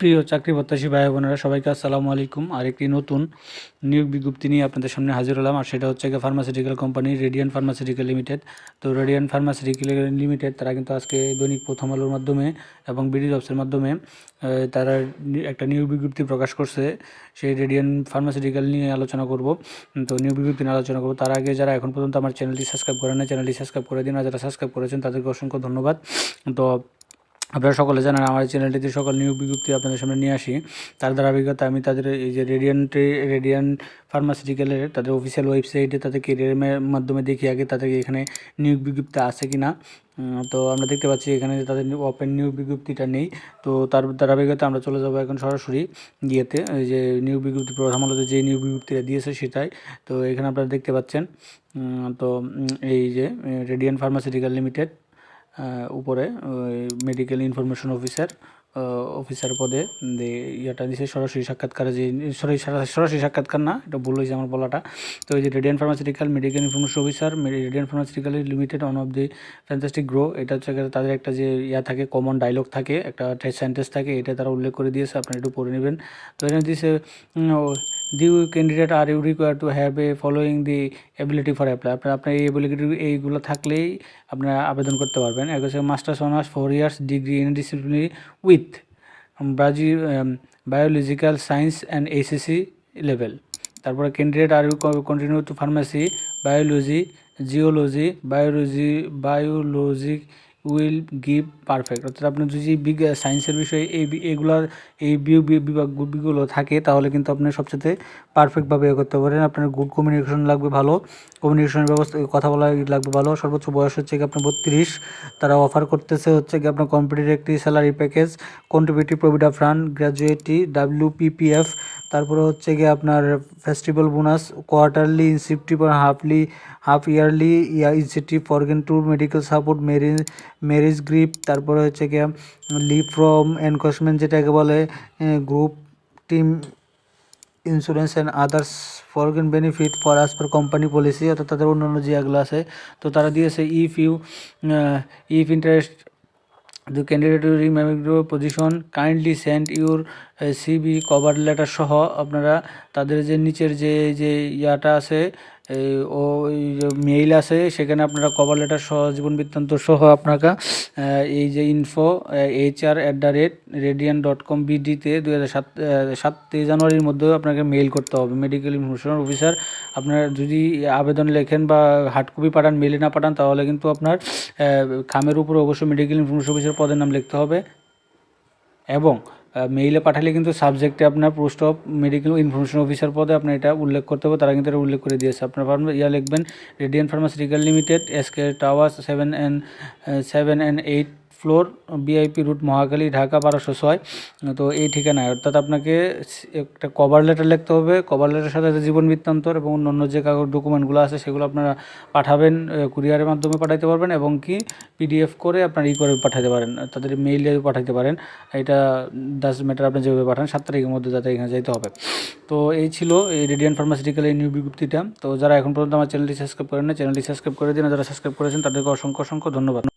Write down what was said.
প্রিয় চাকরি প্রত্যাশী ভাই বোনেরা, সবাইকে আসসালামু আলাইকুম। আর একটি নতুন নিয়োগ বিজ্ঞপ্তি নিয়ে আপনাদের সামনে হাজির হলাম, আর সেটা হচ্ছে pharmaceutical company Radiant Pharmaceutical Limited তো রেডিয়ান ফার্মাসিউটিক্যাল লিমিটেড তারা কিন্তু আজকে দৈনিক প্রথম আলোর মাধ্যমে এবং বিডি জবসের মাধ্যমে তারা একটা নিয়োগ বিজ্ঞপ্তি প্রকাশ করছে। সেই রেডিয়ান ফার্মাসিউটিক্যাল নিয়ে আলোচনা করব। তো নিয়োগ বিজ্ঞপ্তি নিয়ে আলোচনা করব। তার আগে যারা এখন পর্যন্ত আমার চ্যানেলটি সাবস্ক্রাইব করেন না চ্যানেলটি সাবস্ক্রাইব করে দিন। আর যারা সাবস্ক্রাইব করেছেন, তাদেরকে অসংখ্য ধন্যবাদ। তো আপনারা সকলে জানেন, আমার চ্যানেলটিতে সকল নিয়োগ বিজ্ঞপ্তি আপনাদের সামনে নিয়ে আসি। তার ধারাবাহিকতা আমি তাদের এই যে রেডিয়ান্টে রেডিয়ান ফার্মাসিউটিক্যালের তাদের অফিসিয়াল ওয়েবসাইটে তাদের কেরিয়ারের মাধ্যমে দেখি আগে তাদের এখানে নিয়োগ বিজ্ঞপ্তি আছে কি না তো আমরা দেখতে পাচ্ছি এখানে তাদের ওপেন নিয়োগ বিজ্ঞপ্তিটা নেই। তো তার ধারাবাহিকতা আমরা চলে যাব এখন সরাসরি গিয়েতে। এই যে নিয়োগ বিজ্ঞপ্তি প্রথম আলোতে যে নিয়োগ বিজ্ঞপ্তিটা দিয়েছে সেটাই। তো এখানে আপনারা দেখতে পাচ্ছেন তো এই যে রেডিয়ান ফার্মাসিউটিক্যাল লিমিটেড উপরে মেডিকেল ইনফরমেশন অফিসার অফিসার পদে ইয়েটা দিছে, সরাসরি সাক্ষাৎকারে যে সরাসরি সরাসরি সাক্ষাৎকার না, এটা ভুল হয়েছে আমার বলাটা। তো এই যে Radiant Pharmaceutical medical information officer Radiant Pharmaceutical Limited one of the fantastic grow এটা হচ্ছে তাদের একটা যে ইয়া থাকে কমন ডায়লগ থাকে, একটা সেন্টেন্স থাকে, এটা তারা উল্লেখ করে দিয়েছে, আপনারা একটু পড়ে নেবেন। তো এখানে দিছে the candidate are you require to have a following the ability for apply আপনার আপনার এই এবিলিটি এইগুলো থাকলেই আপনারা আবেদন করতে পারবেন। এক হচ্ছে masters honours four years degree in disciplinary with ব্রাজি biological science and HSC level তারপরে candidate are continue to pharmacy biology geology biology biology will give perfect অর্থাৎ আপনার যদি সায়েন্সের বিষয়ে এই এগুলার এই বিভাগগুলো থাকে, তাহলে কিন্তু আপনি সবচেয়ে পারফেক্টভাবে এ করতে পারেন আপনার গুড কমিউনিকেশন লাগবে ভালো কমিউনিকেশনের ব্যবস্থা, কথা বলা লাগবে ভালো। সর্বোচ্চ বয়স হচ্ছে কি আপনার বত্রিশ। তারা অফার করতেছে হচ্ছে কি আপনার কম্পিটিভ একটি salary package contributive provident fund gratuity WPPF তারপরে হচ্ছে গিয়ে আপনার ফেস্টিভ্যাল বোনাস কোয়ার্টারলি ইনসেপটিভ আর হাফলি হাফ ইয়ারলি ইয়া incentive foreign tour medical support marriage marriage grip তারপরে হচ্ছে গিয়ে লিভ ফ্রম এনকোর্সমেন্ট যেটাকে বলে group team insurance and others foreign benefit for as per company policy অর্থাৎ তাদের অন্যান্য যে এগুলো আছে, তো তারা দিয়েছে if you if interest candidate ক্যান্ডিডেটরি ম্যামিগ্রোভ position kindly send your CV cover letter সহ আপনারা তাদের যে নিচের যে যে ইয়াটা আছে এই ও মেইল আছে সেখানে আপনারা কভার লেটার সহ জীবন বৃত্তান্ত সহ আপনারা আহ, এই যে info H R at the rate Radiant dot com বিডিতে দু হাজার সাত জানুয়ারির মধ্যে আপনাকে মেইল করতে হবে। মেডিকেল ইনফরমেশন অফিসার আপনারা যদি আবেদন লেখেন বা হার্ড কপি পাঠান মেলে না পাঠান তাহলে কিন্তু আপনার খামের উপরে অবশ্যই মেডিকেল ইনফরমেশন অফিসার পদের নাম লিখতে হবে। এবং মেইলে পাঠালে কিন্তু সাবজেক্টে আপনার post of medical information officer পদে আপনার এটা উল্লেখ করতে হবে, তারা কিন্তু এটা উল্লেখ করে দিয়েছে। আপনার ফার্ম- ইয়া লিখবেন Radiant Pharmaceutical Limited SK tower seven and seven and eight floor VIP route, Mohakhali, Dhaka বারোশো ছয়। তো এই ঠিকানায়। অর্থাৎ আপনাকে একটা কভার লেটার লিখতে হবে। কভার লেটারের সাথে সাথে জীবন বৃত্তান্তর এবং অন্যান্য যে কাগজ ডকুমেন্টগুলো আছে, সেগুলো আপনারা পাঠাবেন কুরিয়ারের মাধ্যমে পাঠাতে পারবেন এবং কি পিডিএফ করে আপনার ই করে পাঠাতে পারেন, তাদের মেইলে পাঠাতে পারেন। এটা দাস ম্যাটার আপনি যেভাবে পাঠান, সাত তারিখের মধ্যে যাতে এখানে যেতে হবে। তো এই ছিল এই রেডিয়ান ফার্মাসিউটিক্যাল এই নিউ বিজ্ঞপ্তিটা। তো যারা এখন পর্যন্ত আমার চ্যানেলটি সাবস্ক্রাইব করেন না চ্যানেলটি সাবস্ক্রাইব করে দিন। যারা সাবস্ক্রাইব করেছেন, তাদেরকে অসংখ্য অসংখ্য ধন্যবাদ।